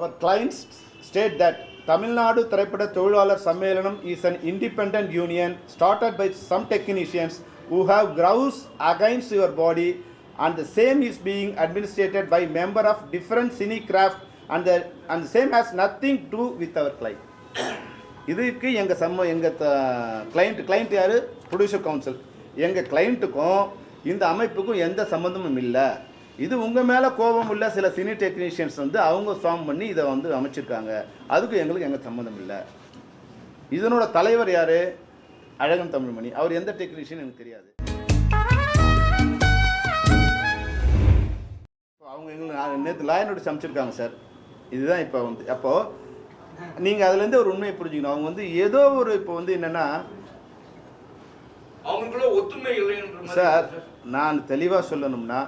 Our clients state that Tamil Nadu திரைப்பட தொழிலாளர் சம்மேளனம் is an independent union started by some technicians who have grouse against your body and the same is being administered by member of different cinecraft and the and the same has nothing to do with இதுக்கு எங்கள் சம்ம எங்கள் client client யார் producer council எங்கள் கிளைண்ட்டுக்கும் இந்த அமைப்புக்கும் எந்த சம்மந்தமும் இல்லை இது உங்கள் மேலே கோபம் உள்ள சில சினி டெக்னீஷியன்ஸ் வந்து அவங்க ஃபார்ம் பண்ணி இதை வந்து அமைச்சிருக்காங்க. அதுக்கும் எங்களுக்கு எங்கள் சம்மந்தம் இல்லை. இதனோட தலைவர் யார்? அழகன் தமிழ்மணி. அவர் எந்த டெக்னீஷியன் எனக்கு தெரியாது. அவங்க எங்களுக்கு நேற்று லாயர் நோட்டீஸ் அமைச்சிருக்காங்க சார். இதுதான் இப்போ வந்து அப்போது நீங்கள் அதுலேருந்து ஒரு உண்மையை புரிஞ்சுக்கணும். அவங்க வந்து ஏதோ ஒரு இப்போ வந்து என்னென்னா அவங்களுக்குள்ள ஒத்துமை இல்லைன்ற மாதிரி சார் நான் தெளிவாக சொல்லணும்னா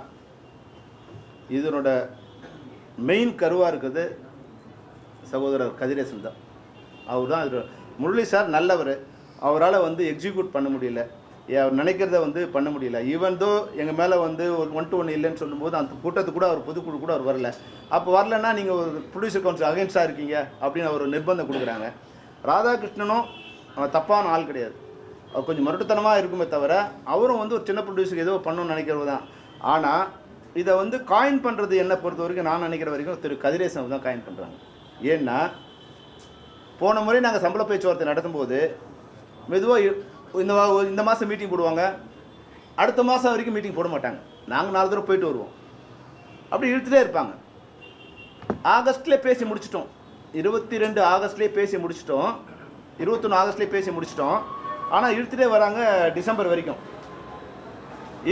இதனோட மெயின் கருவாக இருக்குது சகோதரர் கதிரேசன் தான். அவர் தான் அதில் முரளி சார் நல்லவர். அவரால் வந்து எக்ஸிக்யூட் பண்ண முடியல. ஏ, அவர் நினைக்கிறத வந்து பண்ண முடியல. ஈவன் தோ எங்கள் மேலே வந்து ஒரு ஒன் டு ஒன் இல்லைன்னு சொல்லும்போது அந்த கூட்டத்துக்கு கூட அவர் பொதுக்குழு கூட அவர் வரல. அப்போ வரலன்னா நீங்கள் ஒரு ப்ரொடியூசர் கவுன்சில் அகைன்ஸ்டாக இருக்கீங்க அப்படின்னு அவர் நிர்பந்தம் கொடுக்குறாங்க. ராதாகிருஷ்ணனும் அவன் தப்பான ஆள் கிடையாது. அவர் கொஞ்சம் மருட்டுத்தனமாக இருக்குமே தவிர அவரும் வந்து ஒரு சின்ன ப்ரொடியூசர் ஏதோ பண்ணணும்னு நினைக்கிறது தான் ஆனால் இதை வந்து காயின் பண்ணுறது என்ன பொறுத்த வரைக்கும் நான் நினைக்கிற வரைக்கும் திரு கதிரேசன் தான் காயின் பண்ணுறாங்க ஏன்னா போன முறை நாங்கள் சம்பள பேச்சுவார்த்தை நடத்தும்போது மெதுவாக இந்த இந்த மாதம் மீட்டிங் போடுவாங்க. அடுத்த மாதம் வரைக்கும் மீட்டிங் போட மாட்டாங்க. நாங்கள் நாலு தடவை போயிட்டு வருவோம். அப்படி இழுத்துட்டே இருப்பாங்க. ஆகஸ்ட்லேயே பேசி முடிச்சிட்டோம். இருபத்தி ரெண்டு ஆகஸ்ட்லேயே பேசி முடிச்சிட்டோம். இருபத்தொன்று ஆகஸ்ட்லேயே பேசி முடிச்சிட்டோம். ஆனால் இழுத்துட்டே வராங்க டிசம்பர் வரைக்கும்.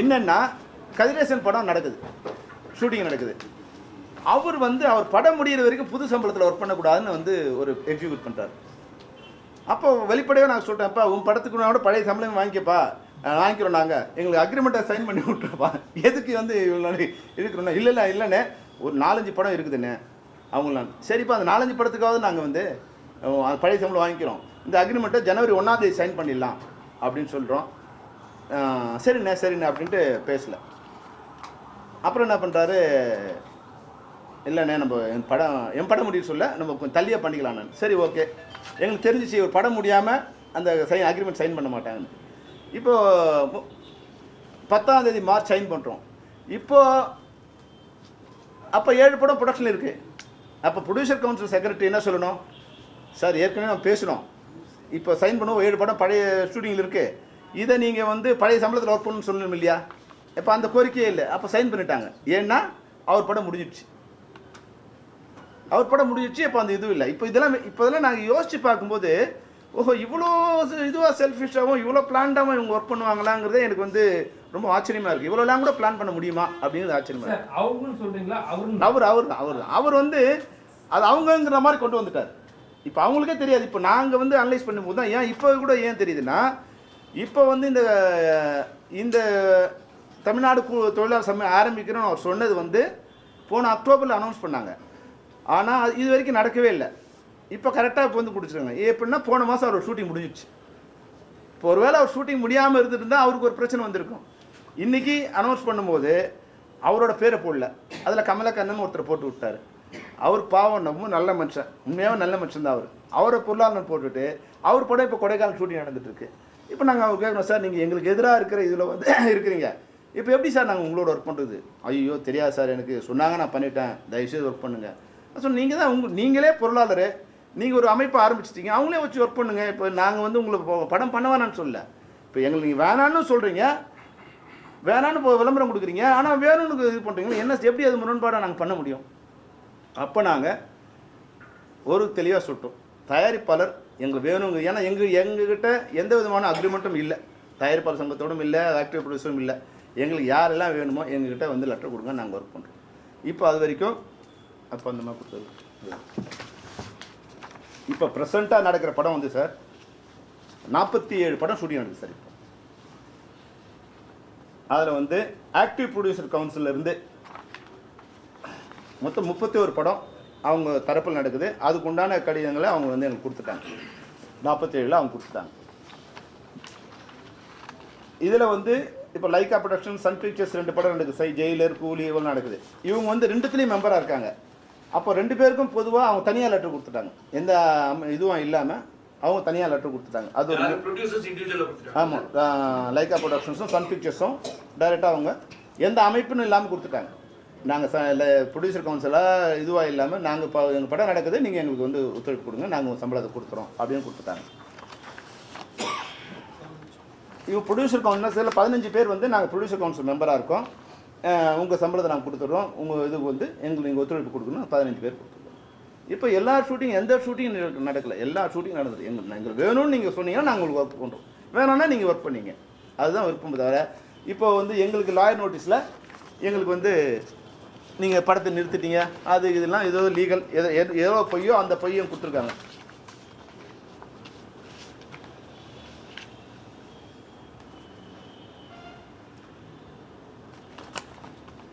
என்னென்னா கதிரேசன் படம் நடக்குது. ஷூட்டிங் நடக்குது. அவர் வந்து அவர் படம் முடிகிற வரைக்கும் புது சம்பளத்தில் ஒர்க் பண்ணக்கூடாதுன்னு வந்து ஒரு எக்ஸிக்யூட் பண்ணுறாரு அப்போ வெளிப்படையாக நான் சொல்கிறேன் அப்பா உன் படத்துக்கு நான் கூட பழைய சம்பளம் வாங்கிக்கப்பா. வாங்கிக்கிறோம் நாங்கள் எங்களுக்கு அக்ரிமெண்ட்டை சைன் பண்ணி விட்டுருப்பா. எதுக்கு வந்து இவ்வளோ நாள் இல்லைண்ணா இல்லை இல்லை இல்லைண்ணே. ஒரு நாலஞ்சு படம் இருக்குதுண்ணே. அவங்களாம் சரிப்பா அந்த நாலஞ்சு படத்துக்காவது நாங்கள் வந்து அந்த பழைய சம்பளம் வாங்கிக்கிறோம். இந்த அக்ரிமெண்ட்டை ஜனவரி ஒன்றாந்தேதி சைன் பண்ணிடலாம். அப்படின்னு சொல்கிறோம் சரிண்ணே சரிண்ணே அப்படின்ட்டு பேசல. அப்புறம் என்ன பண்ணுறாரு இல்லைண்ணே நம்ம என் படம் என் படம் முடியும் சொல்ல நம்ம கொஞ்சம் தள்ளியே பண்ணிக்கலாம் சரி ஓகே. எங்களுக்கு தெரிஞ்சிச்சு ஒரு படம் முடியாமல் அந்த சைன் அக்ரிமெண்ட் சைன் பண்ண மாட்டாங்கன்னு. இப்போது பத்தாம் தேதி மார்ச் சைன் பண்ணுறோம் இப்போது அப்போ ஏழு படம் ப்ரொடக்ஷன் இருக்குது அப்போ ப்ரொடியூசர் கவுன்சில் செக்ரட்டரி என்ன சொல்லணும்? சார் ஏற்கனவே நம்ம பேசுகிறோம் இப்போ சைன் பண்ணுவோம் ஏழு படம் பழைய ஷூட்டிங்கில் இருக்குது இதை நீங்கள் வந்து பழைய சம்பளத்தில் ஒர்க் பண்ணணும்னு சொல்லணும் இல்லையா? இப்போ அந்த கோரிக்கையே இல்லை. அப்போ சைன் பண்ணிட்டாங்க. ஏன்னா அவர் படம் முடிஞ்சிடுச்சு. அவர் படம் முடிஞ்சிடுச்சு இப்போ அந்த இதுவும் இல்லை. இப்போ இதெல்லாம் இப்போ இதெல்லாம் நாங்கள் யோசித்து பார்க்கும்போது ஓஹோ இவ்வளோ இதுவாக செல்ஃபிஷாகவும் இவ்வளோ பிளான்டாகவும் இவங்க ஒர்க் பண்ணுவாங்களாங்கிறதே எனக்கு வந்து ரொம்ப ஆச்சரியமாக இருக்குது இவ்வளோலாம் கூட பிளான் பண்ண முடியுமா அப்படிங்கிறது ஆச்சரியமாக சார் அவங்களும் சொல்றீங்களா? அவரும் அவர் அவர் தான் அவர் தான் அவர் வந்து அது அவங்கங்கிற மாதிரி கொண்டு வந்துட்டார். இப்போ அவங்களுக்கே தெரியாது. இப்போ நாங்கள் வந்து அனலைஸ் பண்ணும்போது தான் ஏன் இப்போ கூட ஏன் தெரியுதுன்னா இப்போ வந்து இந்த இந்த தமிழ்நாடு தொழிலாளர் சமயம் ஆரம்பிக்கிறோன்னு அவர் சொன்னது வந்து போன அக்டோபரில் அனௌன்ஸ் பண்ணாங்க. ஆனால் இது வரைக்கும் நடக்கவே இல்லை. இப்போ கரெக்டாக இப்போ வந்து பிடிச்சிருக்காங்க. எப்படின்னா போன மாதம் அவர் ஷூட்டிங் முடிஞ்சிச்சு இப்போ ஒருவேளை அவர் ஷூட்டிங் முடியாமல் இருந்துருந்தால் அவருக்கு ஒரு பிரச்சனை வந்திருக்கும். இன்றைக்கி அனௌன்ஸ் பண்ணும்போது அவரோட பேரை போடல. அதில் கமலக்கண்ணன் ஒருத்தர் போட்டு விட்டார். அவர் பாவம் நம்ம நல்ல மனுஷன். உண்மையாக நல்ல மனுஷன் தான் அவர். அவரை பொருளாளர் போட்டுவிட்டு அவர் படம் இப்போ கொடைக்கானல் ஷூட்டிங் நடந்துட்டுருக்கு. இப்போ நாங்கள் அவர் கேட்கணும் சார் நீங்கள் எங்களுக்கு எதிராக இருக்கிற இதில் வந்து இருக்கிறீங்க. இப்போ எப்படி சார் நாங்கள் உங்களோட ஒர்க் பண்ணுறது ஐயோ தெரியாது சார் எனக்கு சொன்னாங்க நான் பண்ணிட்டேன். தயவுசெய்து ஒர்க் பண்ணுங்கள் ஸோ நீங்கள் தான் உங்கள் நீங்களே பொருளாளர். நீங்கள் ஒரு அமைப்பை ஆரம்பிச்சிட்டீங்க அவங்களே வச்சு ஒர்க் பண்ணுங்கள் இப்போ நாங்கள் வந்து உங்களை படம் பண்ண வேணாம்னு சொல்ல இப்போ எங்களுக்கு நீங்கள் வேணான்னு சொல்கிறீங்க வேணான்னு இப்போ விளம்பரம் கொடுக்குறீங்க. ஆனால் வேணும்னு இது பண்ணுறீங்க என்ன எப்படி அது முரண்பாடாக நாங்கள் பண்ண முடியும்? அப்போ நாங்கள் ஒரு தெளிவாக சொல்லிட்டோம். தயாரிப்பாளர் எங்களுக்கு வேணுங்க. ஏன்னா எங்கள் எங்ககிட்ட எந்த விதமான அக்ரிமெண்ட்டும் இல்லை. தயாரிப்பாளர் சங்கத்தோடும் இல்லை ஆக்டிவ் ப்ரொடியூசரும் இல்லை. எங்களுக்கு யாரெல்லாம் வேணுமோ எங்ககிட்ட வந்து லெட்டர் கொடுங்க நாங்கள் ஒர்க் பண்ணுறோம் இப்போ அது வரைக்கும் அப்போ அந்த மாதிரி கொடுத்தது. இப்போ ப்ரெசண்ட்டாக நடக்கிற படம் வந்து சார் நாற்பத்தி ஏழு படம் ஷூட்டிங் நடக்குது சார் இப்போ. அதில் வந்து ஆக்டிவ் ப்ரொடியூசர் கவுன்சிலிருந்து மொத்தம் முப்பத்தி ஒரு படம் அவங்க தரப்பில் நடக்குது. அதுக்கு உண்டான கடிதங்களை அவங்க வந்து எனக்கு கொடுத்துட்டாங்க. நாற்பத்தேழில் அவங்க கொடுத்துட்டாங்க. இதில் வந்து இப்போ லைக்கா ப்ரொடக்ஷன் சன் பிக்சர்ஸ் ரெண்டு படம் நடக்குது. சை ஜெயிலர் கூலி இவங்க நடக்குது. இவங்க வந்து ரெண்டுத்துலேயும் மெம்பராக இருக்காங்க. அப்போ ரெண்டு பேருக்கும் பொதுவாக அவங்க தனியாக லெட்டர் கொடுத்துட்டாங்க. எந்த இதுவும் இல்லாமல் அவங்க தனியாக லெட்டர் கொடுத்துட்டாங்க. அது ஒரு ஆமாம் லைக்கா ப்ரொடக்ஷன்ஸும் சன் பிக்சர்ஸும் டைரெக்டாக அவங்க எந்த அமைப்புன்னு இல்லாமல் கொடுத்துட்டாங்க. நாங்கள் ச ப்ரொடியூசர் கவுன்சிலாக இதுவாக இல்லாமல் நாங்கள் இப்போ எங்கள் படம் நடக்குது. நீங்கள் எங்களுக்கு வந்து ஒத்துழைப்பு கொடுங்க. நாங்கள் சம்பளத்தை கொடுத்துறோம் அப்படின்னு கொடுத்துட்டாங்க. இவங்க ப்ரொடியூசர் கவுன்சில் பதினஞ்சு பேர் வந்து நாங்கள் ப்ரொடியூசர் கவுன்சில் மெம்பராக இருக்கோம். உங்கள் சம்பளத்தை நாங்கள் கொடுத்துட்றோம். உங்கள் இதுக்கு வந்து எங்களுக்கு நீங்கள் ஒத்துழைப்பு கொடுக்கணும் பதினஞ்சு பேர் கொடுத்துருவோம் இப்போ எல்லா ஷூட்டிங் எந்த ஷூட்டிங் நடக்கல. எல்லா ஷூட்டிங் நடந்தது. எங்களுக்கு எங்களுக்கு வேணும்னு நீங்கள் சொன்னீங்கன்னா நாங்கள் உங்களுக்கு ஒர்க் பண்ணுறோம் வேணும்னா நீங்கள் ஒர்க் பண்ணீங்க. அதுதான் விருப்பம் தவிர இப்போ வந்து எங்களுக்கு லாயர் நோட்டீஸில் எங்களுக்கு வந்து நீங்கள் படத்தை நிறுத்திட்டீங்க. அது இதெல்லாம் ஏதோ லீகல் எதோ எதோ ஏதோ பொய்யோ அந்த பொய்யும் கொடுத்துருக்காங்க அதுல ஏதாவது இது- படத்தை mention பண்ணிருக்காங்களா சார்? இதில் ஆ அதுல ஏதாவது படம் ஏதாவது mention பண்ணிருக்காங்களா?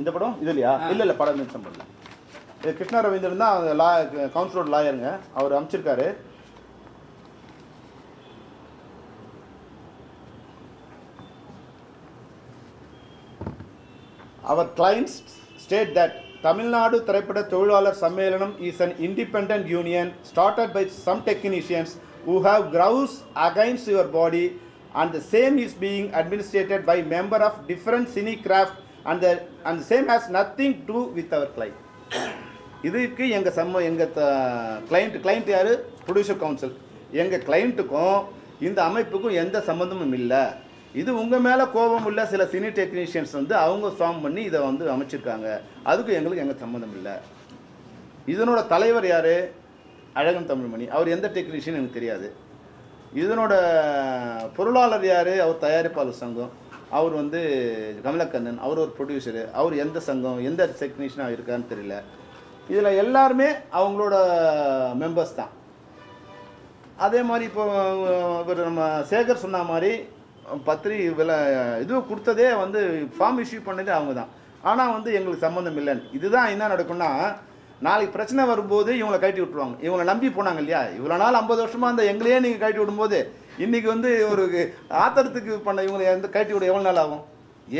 இந்த படம் இது இல்லையா இல்லை இல்லை படம் மென்ஷன் பண்ணல. இது கிருஷ்ணா ரவீந்திரன் தான் லா கவுன்சிலோட லாயருங்க. அவர் அமைச்சிருக்காரு. அவர் கிளைண்ட்ஸ் ஸ்டேட் தட் தமிழ்நாடு திரைப்பட தொழிலாளர் சம்மேளனம் is an independent union started by some technicians who have grouse against your body and the same is being administrated by member of different cine craft and the and the same has nothing to do with our client. இதுக்கு எங்கள் சம்ம எங்கள் client client யார்? Producer council எங்கள் கிளைண்ட்டுக்கும் இந்த அமைப்புக்கும் எந்த சம்மந்தமும் இல்லை. இது உங்கள் மேலே கோபம் உள்ள சில சினி டெக்னீஷியன்ஸ் வந்து அவங்க ஃபார்ம் பண்ணி இதை வந்து அமைச்சிருக்காங்க. அதுக்கும் எங்களுக்கு எங்கள் சம்மந்தம் இல்லை. இதனோட தலைவர் யார்? அழகன் தமிழ்மணி. அவர் எந்த டெக்னீஷியன் எனக்கு தெரியாது. இதனோட பொருளாளர் யார்? அவர் தயாரிப்பாளர் சங்கம். அவர் வந்து கமலக்கண்ணன். அவர் ஒரு ப்ரொடியூசரு அவர் எந்த சங்கம்? எந்த டெக்னீஷியனாக இருக்கான்னு தெரியல. இதில் எல்லாருமே அவங்களோட மெம்பர்ஸ் தான். அதே மாதிரி இப்போ இவர் நம்ம சேகர் சொன்ன மாதிரி பத்திரி விலை இது கொடுத்ததே வந்து ஃபார்ம் இஷ்யூ பண்ணதே அவங்க தான் ஆனால் வந்து எங்களுக்கு சம்மந்தம் இல்லைன்னு. இதுதான் என்ன நடக்கும்னா நாளைக்கு பிரச்சனை வரும்போது இவங்களை கழட்டி விட்டுருவாங்க. இவங்களை நம்பி போனாங்க இல்லையா? இவ்வளோ நாள் ஐம்பது வருஷமாக அந்த எங்களையே நீங்கள் கட்டி விடும்போது இன்றைக்கி வந்து ஒரு ஆத்திரத்துக்கு பண்ண இவங்களை வந்து கழட்டி விட எவ்வளோ நாள் ஆகும்?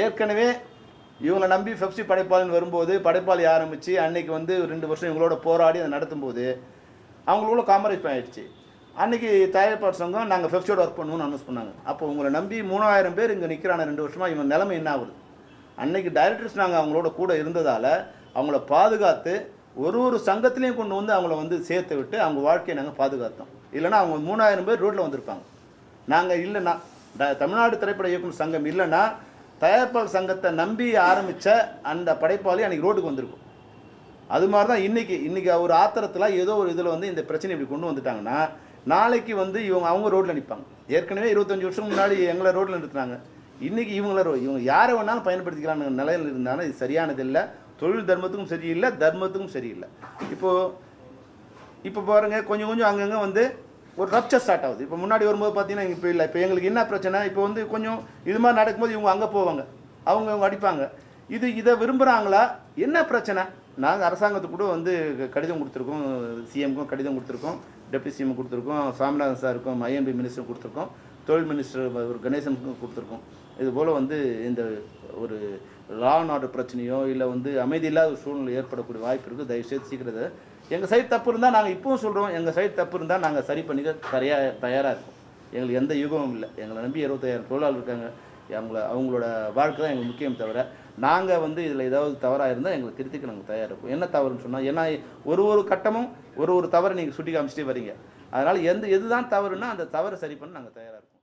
ஏற்கனவே இவங்களை நம்பி பெப்சி படைப்பாளின்னு வரும்போது படைப்பாளி ஆரம்பித்து அன்னைக்கு வந்து ரெண்டு வருஷம் இவங்களோட போராடி அதை நடத்தும்போது அவங்களுக்குள்ள காமரேஜ் ஆகிடுச்சு அன்றைக்கி தயாரிப்பாளர் சங்கம் நாங்கள் ஃபெஃப்டியோட ஒர்க் பண்ணுவோம்னு அனௌன்ஸ் பண்ணாங்க. அப்போ உங்களை நம்பி மூணாயிரம் பேர் இங்கே நிற்கிறான ரெண்டு வருஷமாக இவன் நிலைமை என்ன ஆகுது? அன்னைக்கு டைரக்டர்ஸ் நாங்கள் அவங்களோட கூட இருந்ததால் அவங்கள பாதுகாத்து ஒரு ஒரு சங்கத்திலையும் கொண்டு வந்து அவங்கள வந்து சேர்த்து விட்டு அவங்க வாழ்க்கையை நாங்கள் பாதுகாத்தோம். இல்லைன்னா அவங்க மூணாயிரம் பேர் ரோட்டில் வந்திருப்பாங்க. நாங்கள் இல்லைன்னா தமிழ்நாடு திரைப்பட இயக்குனர் சங்கம் இல்லைன்னா தயாரிப்பாளர் சங்கத்தை நம்பி ஆரம்பித்த அந்த படைப்பாளி அன்றைக்கி ரோட்டுக்கு வந்திருக்கும். அது மாதிரி தான் இன்றைக்கி இன்றைக்கி ஒரு ஆத்திரத்தில் ஏதோ ஒரு இதில் வந்து இந்த பிரச்சனை இப்படி கொண்டு வந்துட்டாங்கன்னா நாளைக்கு வந்து இவங்க அவங்க ரோட்டில் நிற்பாங்க ஏற்கனவே இருபத்தஞ்சி வருஷம் முன்னாடி எங்களை ரோட்டில் நிறுத்துனாங்க. இன்றைக்கி இவங்கள ரோ- இவங்க யாரை வேணாலும் பயன்படுத்திக்கலாம்னு நிலையில் இருந்தாலும் இது சரியானது இல்லை தொழில் தர்மத்துக்கும் சரியில்லை தர்மத்துக்கும் சரியில்லை. இப்போது இப்போ பாருங்கள் கொஞ்சம் கொஞ்சம் அங்கங்கே வந்து ஒரு ரப்சர் ஸ்டார்ட் ஆகுது. இப்போ முன்னாடி வரும்போது பார்த்தீங்கன்னா இப்போ இல்லை. இப்போ எங்களுக்கு என்ன பிரச்சனை? இப்போ வந்து கொஞ்சம் இது மாதிரி நடக்கும்போது இவங்க அங்கே போவாங்க. அவங்க இவங்க அடிப்பாங்க. இது இதை விரும்புகிறாங்களா என்ன பிரச்சனை? நாங்கள் அரசாங்கத்துக்கு கூட வந்து கடிதம் கொடுத்துருக்கோம். சிஎம்க்கும் கடிதம் கொடுத்துருக்கோம். டெப்டி சிஎம் கொடுத்துருக்கோம். சாமிநாதன் சாருக்கும் ஐஎம்பி மினிஸ்டர் கொடுத்துருக்கோம். தொழில் மினிஸ்டர் ஒரு கணேசனுக்கும் கொடுத்துருக்கோம். இது போல் வந்து இந்த ஒரு லா நாடு பிரச்சனையோ இல்லை வந்து அமைதி இல்லாத ஒரு சூழ்நிலை ஏற்படக்கூடிய வாய்ப்பு இருக்குது தயவுசெய்து சீக்கிரத்தை. எங்கள் சைடு தப்பு இருந்தால் நாங்கள் இப்பவும் சொல்கிறோம் எங்கள் சைடு தப்பு இருந்தால் நாங்கள் சரி பண்ணிக்க சரியாக தயாராக இருக்கோம். எங்களுக்கு எந்த யுகமும் இல்லை. எங்களை நம்பி இருபத்தாயிரம் தொழிலாளர் இருக்காங்க. அவங்கள அவங்களோட வாழ்க்கை தான் எங்களுக்கு முக்கியம் தவிர நாங்கள் வந்து இதில் ஏதாவது தவறாக இருந்தால் எங்களுக்கு திருத்திக்க நாங்கள் தயாராக இருப்போம் என்ன தவறுன்னு சொன்னால் ஏன்னா ஒரு ஒரு கட்டமும் ஒரு ஒரு தவறை நீங்கள் சுட்டி காமிச்சிட்டே வரீங்க. அதனால் எந்த எதுதான் தவறுன்னா அந்த தவறை சரி பண்ண நாங்கள் தயாராக இருக்கோம்.